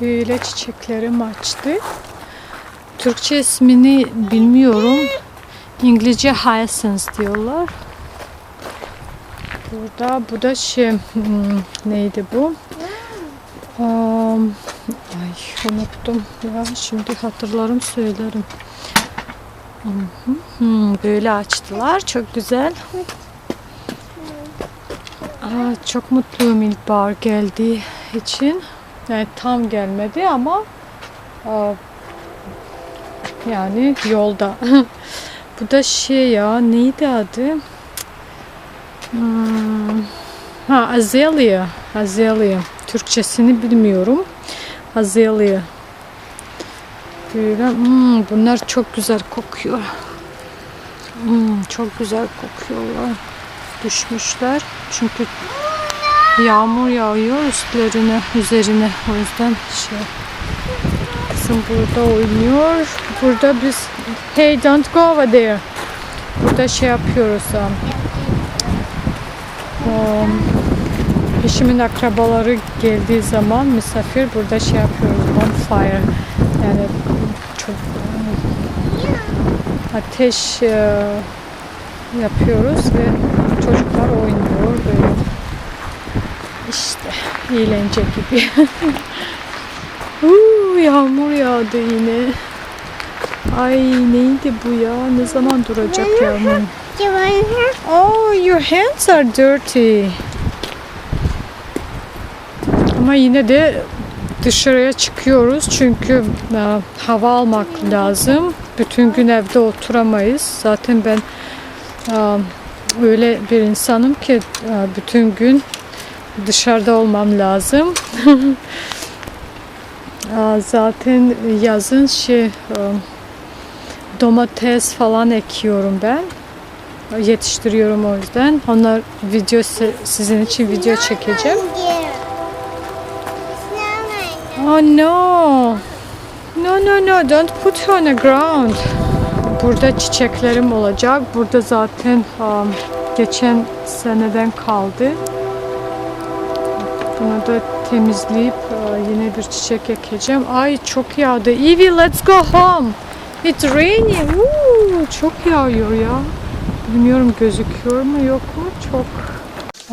Böyle çiçeklerim açtı. Türkçe ismini bilmiyorum. İngilizce hyacinth diyorlar. Burada bu da şey hmm, neydi bu? Um, ay unuttum ya şimdi hatırlarım söylerim. Hı, hmm, böyle açtılar çok güzel. Aa, çok mutluyum ilkbahar geldiği için. Yani tam gelmedi ama aa, yani yolda. Bu da şey ya neydi adı? Hmm, ha azalea. Azalea. Türkçesini bilmiyorum. Azalea. Böyle hmm, bunlar çok güzel kokuyor. Hmm, çok güzel kokuyorlar. Düşmüşler. Çünkü yağmur yağıyor üstlerine, üzerine. O yüzden şey Kızım burada oynuyor. Burada biz hey don't go over there. Burada şey yapıyoruz. Um, um, eşimin akrabaları geldiği zaman misafir burada şey yapıyoruz. Bonfire. Yani çok um, ateş e, yapıyoruz ve çocuklar oynuyor. İşte eğlence gibi. Uuu, yağmur yağdı yine. Ay neydi bu ya? Ne zaman duracak yağmur? Oh, your hands are dirty. Ama yine de dışarıya çıkıyoruz çünkü e, hava almak lazım. Bütün gün evde oturamayız. Zaten ben e, öyle bir insanım ki e, bütün gün dışarıda olmam lazım. Zaten yazın şey e, domates falan ekiyorum ben yetiştiriyorum o yüzden. Onlar video si- sizin için video çekeceğim. Oh no. No no no don't put on the ground. Burada çiçeklerim olacak. Burada zaten um, geçen seneden kaldı. Bunu da temizleyip uh, yine bir çiçek ekeceğim. Ay çok yağdı. Evie let's go home. It's raining. Woo, çok yağıyor ya. Bilmiyorum gözüküyor mu yok mu? Çok.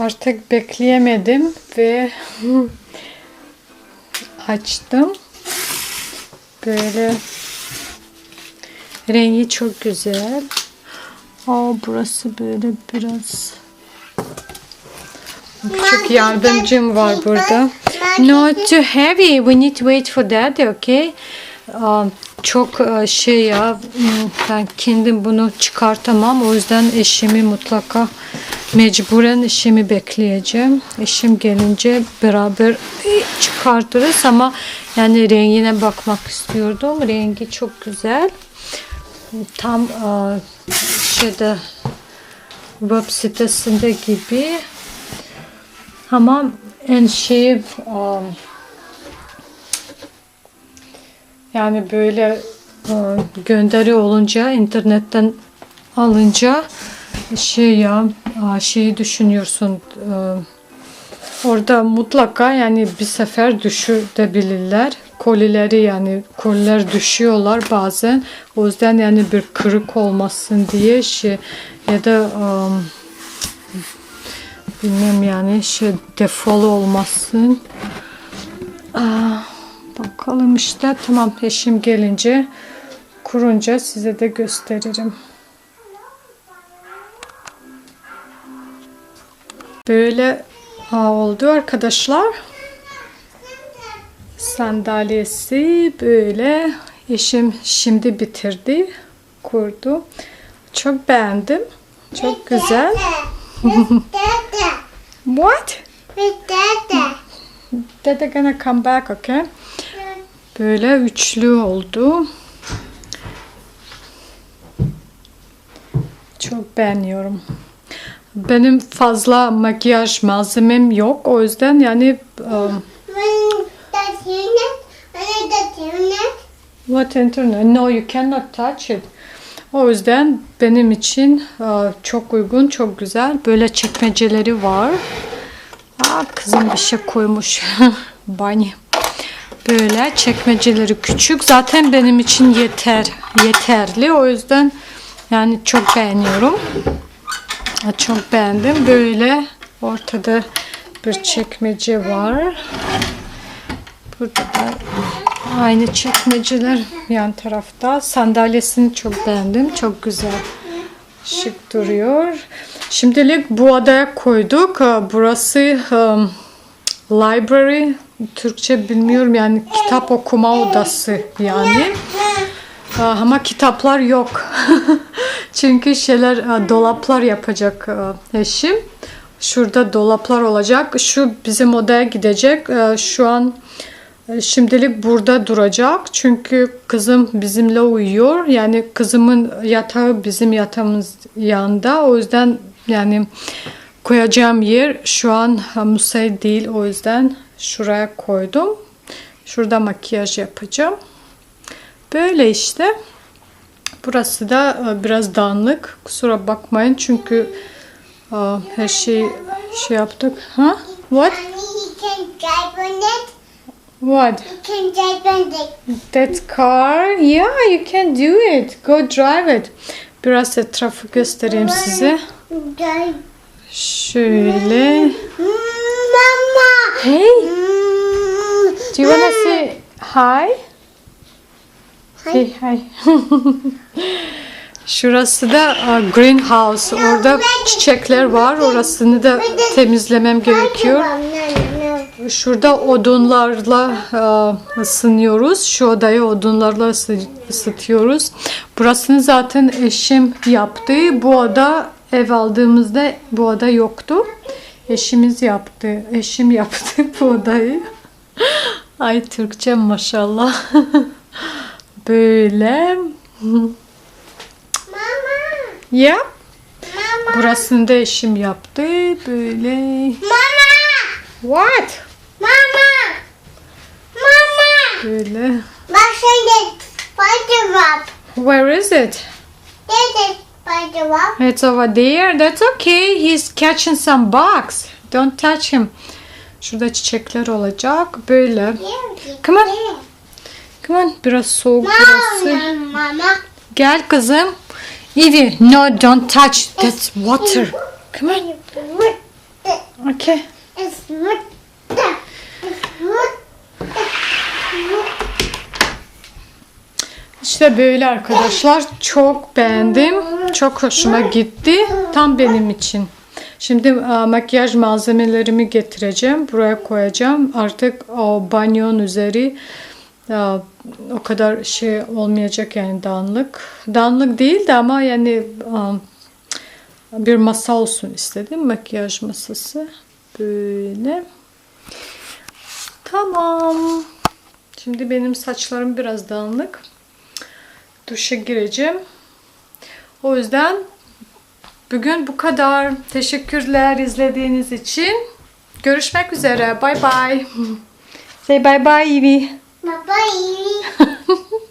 Artık bekleyemedim ve açtım. Böyle rengi çok güzel. Aa, burası böyle biraz küçük yardımcım var burada. Not too heavy. We need to wait for that, okay? Aa, çok e, şey ya hmm, ben kendim bunu çıkartamam. O yüzden eşimi mutlaka mecburen eşimi bekleyeceğim. Eşim gelince beraber çıkartırız ama yani rengine bakmak istiyordum. Rengi çok güzel. Tam e, şeyde web sitesinde gibi ama en şey e, yani böyle e, gönderi olunca internetten alınca şey ya şeyi düşünüyorsun e, orada mutlaka yani bir sefer düşürebilirler. Kolileri yani koliler düşüyorlar bazen. O yüzden yani bir kırık olmasın diye şey ya da um, bilmem yani şey defolu olmasın. Aa, bakalım işte tamam eşim gelince kurunca size de gösteririm. Böyle aa, oldu arkadaşlar. Sandalyesi böyle. Eşim şimdi bitirdi kurdu. Çok beğendim. Çok güzel. what With Dada. Dada gonna come back okay böyle üçlü oldu çok beğeniyorum benim fazla makyaj malzemem yok o yüzden yani um, What internet? No, you cannot touch it. O yüzden benim için e, çok uygun, çok güzel. Böyle çekmeceleri var. Aa, kızım bir şey koymuş. Bani. Böyle çekmeceleri küçük. Zaten benim için yeter yeterli. O yüzden yani çok beğeniyorum. Çok beğendim. Böyle ortada bir çekmece var. Burada da aynı çekmeceler yan tarafta. Sandalyesini çok beğendim. Çok güzel. Şık duruyor. Şimdilik bu odaya koyduk. Burası um, library. Türkçe bilmiyorum yani kitap okuma odası yani. Aa, Ama kitaplar yok. Çünkü şeyler e, dolaplar yapacak e, eşim. Şurada dolaplar olacak. Şu bizim odaya gidecek. E, Şu an şimdilik burada duracak. Çünkü kızım bizimle uyuyor. Yani kızımın yatağı bizim yatağımız yanında. O yüzden yani koyacağım yer şu an e, müsait değil. O yüzden şuraya koydum. Şurada makyaj yapacağım. Böyle işte. Burası da e, biraz dağınık. Kusura bakmayın çünkü e, her şeyi şey yaptık. Ha? What? What? You can drive on it. That car? Yeah, you can do it. Go drive it. Biraz etrafı göstereyim size. Şöyle. Mm, Mama. Hey, Mm, do you wanna say hi? Say hi. Şurası da greenhouse. Orada çiçekler var. Orasını da temizlemem gerekiyor. Şurada odunlarla e, ısınıyoruz. Şu odayı odunlarla ısı- ısıtıyoruz. Burasını zaten eşim yaptı. Bu oda ev aldığımızda bu oda yoktu. Eşimiz yaptı. Eşim yaptı bu odayı. Ay Türkçe maşallah. Böyle. Mama. Ya. Mama. Burasını da eşim yaptı. Böyle. Mama. What? Mama. Mama. Böyle. Şimdi spider web. Where is it? This is spider web. It's over there. That's okay. He's catching some bugs. Don't touch him. Şurada çiçekler olacak. Böyle. Come on. Come on. Biraz soğuk burası. Mama. Gel kızım. Evie. No, don't touch. That's water. Come on. Okay. It's wood. It's wood. İşte böyle arkadaşlar. Çok beğendim. Çok hoşuma gitti. Tam benim için. Şimdi e, makyaj malzemelerimi getireceğim. Buraya koyacağım. Artık o banyonun üzeri e, o kadar şey olmayacak yani dağınık. Dağınık değil de ama yani e, bir masa olsun istedim. Makyaj masası. Böyle. Tamam. Şimdi benim saçlarım biraz dağınık duşa gireceğim. O yüzden bugün bu kadar. Teşekkürler izlediğiniz için. Görüşmek üzere. Bye bye. Say bye bye Evie. Bye bye.